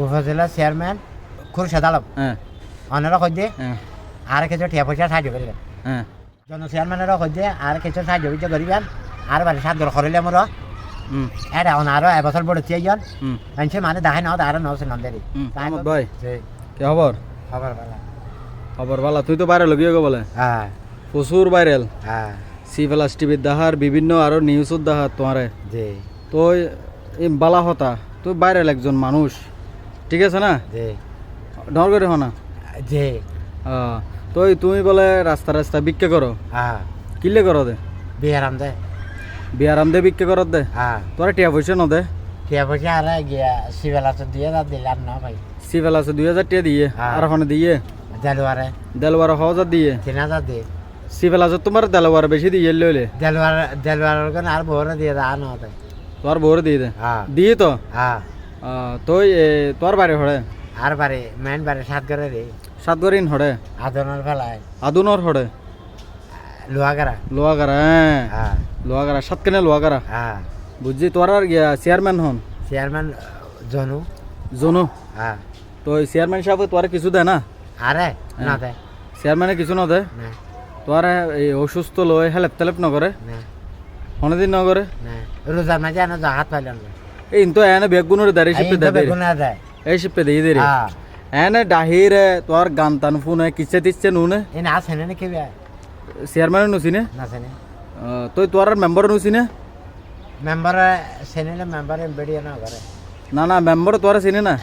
উপজেলা চেয়ারম্যান খুরশেদ আলম। হ্যাঁ অনেরা কই দিয়ে আর কিছু টিয়া পয়সা সাহায্য করিবেন হ্যাঁ জন চেয়ারম্যানেরও কই দিয়ে আর কিছু সাহায্য বিজ্ঞ করিবেন আর বাড়ি সাত ঘর খরিলে মোর এটা অন আরও এবছর বড় চেয়েজন হুম মানুষের মানে দেখায় না আর নছে নন্দেরি হুম ভাই কি খবর খবর ভালো। খবর ভালো তুই তো বাইরে লগিয়ে গো বলে। হ্যাঁ। প্রচুর ভাইরাল হ্যাঁ। সি প্লাস টিভির দাহার বিভিন্ন আরও নিউজত দাহার তোমারে জি। তো এই বালা হতা তুই ভাইরাল একজন মানুষ। ঠিক আছে না? জি। ডর করে হনা জি। তো তুমি বলে রাস্তা রাস্তা বিক্রি করো হ্যাঁ কিলে করো দে? বিহারাম দে। বিয়ারাম দে বিক্রি করো দে। হ্যাঁ তোরা টিয়া পয়সা ন দে। টিয়া পয়সা আর গিয়া সিবেলা তো দিয়ে না দিলাম না ভাই। সি প্লাস দুই হাজার টিয়া দিয়ে। আর ওখানে দিয়ে। দেলুয়ারে দেলবার হাজার দিয়ে। তিন হাজার দিয়ে। প্লাস তোমার দেলবার বেশি দিয়ে লইলে দেলুয়ার দেলুয়ারের কোন আর বড় দিয়ে দা না তোর বউরে দিয়ে দে। হ্যাঁ দিয়ে তো? হ্যাঁ তুই তোর বাড়ি হড়ে আর বাড়ি মেন বাড়ি সাত করে রে সাতগরিন হড়ে আদনের ফেলায় আদুনর হড়ে লোহাগারা লোহাগারা হ্যাঁ লোহাগারা সাত কেনে লোহাগারা হ্যাঁ বুঝছি তোর আর চেয়ারম্যান হন? চেয়ারম্যান জনু। জনু? হ্যাঁ তো চেয়ারম্যান সাহেব তোর কিছু দেয় না? আরে না দে। চেয়ারম্যানে কিছু না। দেয় না তোর এই অসুস্থ লয় হেলেপ তেলেপ নকরে না। অনেকদিন নকরে না। রোজার মাঝে আনো জাহাত পাইলাম না দেয় গুণা দেয় এই শিপে দিয়ে দে রে হ্যাঁ এনে ডাহিরে তোর গান টান ফুনে কিচ্ছে তিচ্ছে নুনে। এই না আছে না কি বে চেয়ারম্যানে নুসিনে না আছে তুই তোর মেম্বার নুসিনে মেম্বার সেনেলে মেম্বার বেড়িয়ে না করে না না মেম্বার তোরা চিনে না?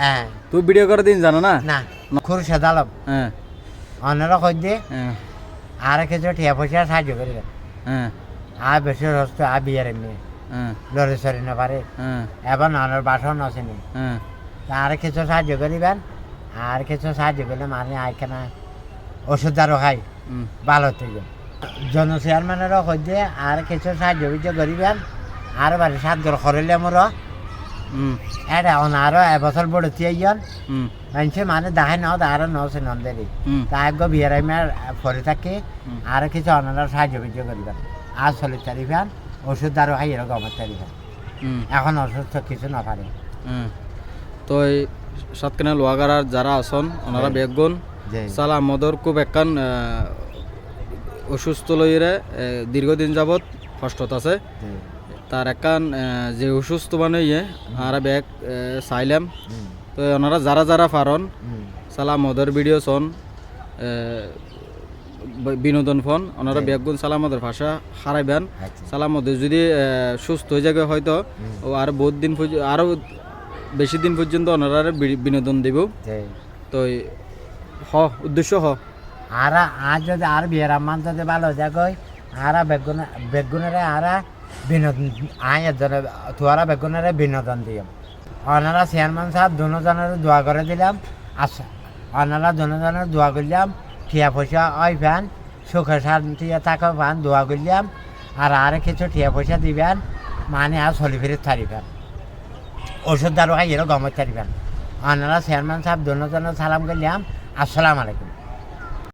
তুই ভিডিও করে দিন জানো না? না খুরশেদ আলম হ্যাঁ কই দিয়ে হ্যাঁ আর কিছু টিয়া পয়সা সাহায্য করিবে হ্যাঁ আর বেশি রস্ত আর বিয়ের হ্যাঁ লড়ে সরি না পারে। হ্যাঁ। এবার নানের বাসন আসেনি হ্যাঁ। আর কিছু সাহায্য করিবেন? আর কিছু সাহায্য করলে মানে আইখানা ওষুধ আরও খাই। ভালো থেকে জন চেয়ারম্যানেরও কইতে আর কিছু সাহায্য বিজ্ঞ করিবেন? আর বাড়ি সাত ঘর খরিলে মোর। হুম, এটা অন আরও এবছর বড় হুম, মানুষে মানে দেখায় নাও আর নছে নন্দেরি হুম, তাই গো বিয়ের আইমার ফরে থাকি। আর কিছু অনারা সাহায্য বিজ্ঞ করিবেন। আর চল্লিশ তারিখান ওষুধ আরও খাই এরকম তারিখান হুম, এখন অসুস্থ কিছু না পারে তো এই সাতখানে লোহাগারার যারা আছেন ওনারা। বেগুন সালা মদর খুব একখান অসুস্থ লইরে দীর্ঘদিন যাবৎ কষ্টত আছে। তার একখান যে অসুস্থ মানে ইয়ে আর ব্যাগ চাইলাম। তো ওনারা যারা যারা পারন হুম, সালা মদর ভিডিও সন বিনোদন ফোন ওনারা জি। বেগুন সালামদের ভাষা হারাইবেন। আচ্ছা। সালামদের যদি সুস্থ হয়ে যাবে হয়তো আর বহুত দিন পর্য- আরও বেশি দিন পর্যন্ত ওনারা বিনোদন দিব। তো হ উদ্দেশ্য হ। আর আর যদি আর বিয়ের আম্মান যদি ভালো হয়ে যাগই আর বেগুন বেগুনের আর বিনোদন আয় ধরে তোরা বেগুনের বিনোদন দিম ওনারা চেয়ারম্যান সাহেব দুজনের দোয়া করে দিলাম। আচ্ছা ওনারা দুজনের দোয়া করলাম। ঠিয়া পয়সা ওই ভ্যান, সুখে শান্তি থাকা ভ্যান দোয়া করলাম। আর আর কিছু ঠিয়া পয়সা দিবেন মানে আর চলি ফিরে থারিবেন ওষুধ দারু খাই গমের গমত থারিবেন আনারা চেয়ারম্যান সাহেব দুজনের সালাম করলাম। আসসালামু আলাইকুম।